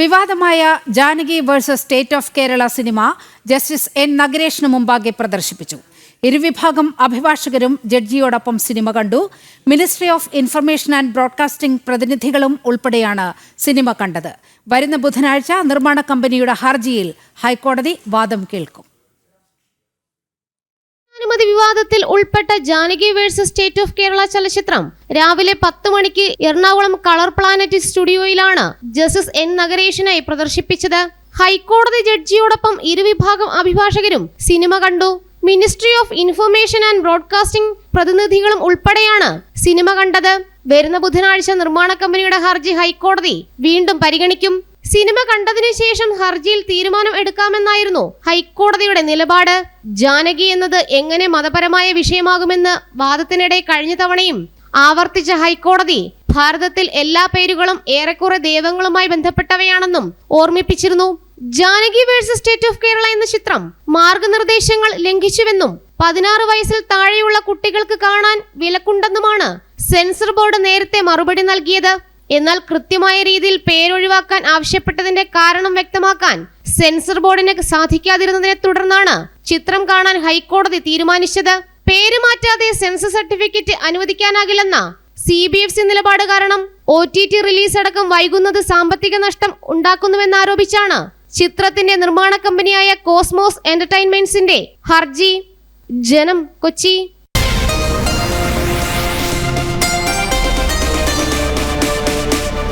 വിവാദമായ Janaki versus state of Kerala cinema justice N നഗരേഷിന് മുമ്പാകെ പ്രദർശിപ്പിച്ചു. ഇരുവിഭാഗം അഭിഭാഷകരും ജഡ്ജിയോടൊപ്പം സിനിമ കണ്ടു. Ministry of information and broadcasting പ്രതിനിധികളും ഉൾപ്പെടെയാണ് സിനിമ കണ്ടത്. വരുന്ന ബുധനാഴ്ച നിർമ്മാണ കമ്പനിയുടെ ഹർജിയിൽ ഹൈക്കോടതി വാദം കേൾക്കും. അനുമതി വിവാദത്തിൽ ഉൾപ്പെട്ട Janaki versus state of Kerala ചലച്ചിത്രം രാവിലെ പത്ത് മണിക്ക് എറണാകുളം കളർ പ്ലാനറ്റ് സ്റ്റുഡിയോയിലാണ് ജസ്റ്റിസ് എൻ നഗരേഷനായി പ്രദർശിപ്പിച്ചത്. ഹൈക്കോടതി ജഡ്ജിയോടൊപ്പം ഇരുവിഭാഗം അഭിഭാഷകരും സിനിമ കണ്ടു. Ministry of information and broadcasting പ്രതിനിധികളും ഉൾപ്പെടെയാണ് സിനിമ കണ്ടത്. വരുന്ന ബുധനാഴ്ച നിർമ്മാണ കമ്പനിയുടെ ഹർജി ഹൈക്കോടതി വീണ്ടും പരിഗണിക്കും. സിനിമ കണ്ടതിനു ശേഷം ഹർജിയിൽ തീരുമാനം എടുക്കാമെന്നായിരുന്നു ഹൈക്കോടതിയുടെ നിലപാട്. ജാനകി എന്നത് എങ്ങനെ മതപരമായ വിഷയമാകുമെന്ന് വാദത്തിനിടെ കഴിഞ്ഞ തവണയും ആവർത്തിച്ച ഹൈക്കോടതി ഭാരതത്തിൽ എല്ലാ പേരുകളും ഏറെക്കുറെ ദൈവങ്ങളുമായി ബന്ധപ്പെട്ടവയാണെന്നും ഓർമ്മിപ്പിച്ചിരുന്നു. Janaki versus state of Kerala എന്ന ചിത്രം മാർഗനിർദ്ദേശങ്ങൾ ലംഘിച്ചുവെന്നും പതിനാറ് വയസ്സിൽ താഴെയുള്ള കുട്ടികൾക്ക് കാണാൻ വിലക്കുണ്ടെന്നുമാണ് സെൻസർ ബോർഡ് നേരത്തെ മറുപടി നൽകിയത്. എന്നാൽ കൃത്യമായ രീതിയിൽ പേരൊഴിവാക്കാൻ ആവശ്യപ്പെട്ടതിന്റെ കാരണം വ്യക്തമാക്കാൻ സെൻസർ ബോർഡിന് സാധിക്കാതിരുന്നതിനെ തുടർന്നാണ് ചിത്രം കാണാൻ ഹൈക്കോടതി തീരുമാനിച്ചത്. പേര് മാറ്റാതെ സെൻസർ സർട്ടിഫിക്കറ്റ് അനുവദിക്കാനാകില്ലെന്ന സി ബി എഫ് സി നിലപാട് കാരണം ഒ ടി ടി റിലീസ് അടക്കം വൈകുന്നത് സാമ്പത്തിക നഷ്ടം ഉണ്ടാക്കുന്നുവെന്നാരോപിച്ചാണ് ചിത്രത്തിന്റെ നിർമ്മാണ കമ്പനിയായ കോസ്മോസ് എന്റർടൈൻമെന്റ്സിന്റെ ഹർജി. ജനം കൊച്ചി.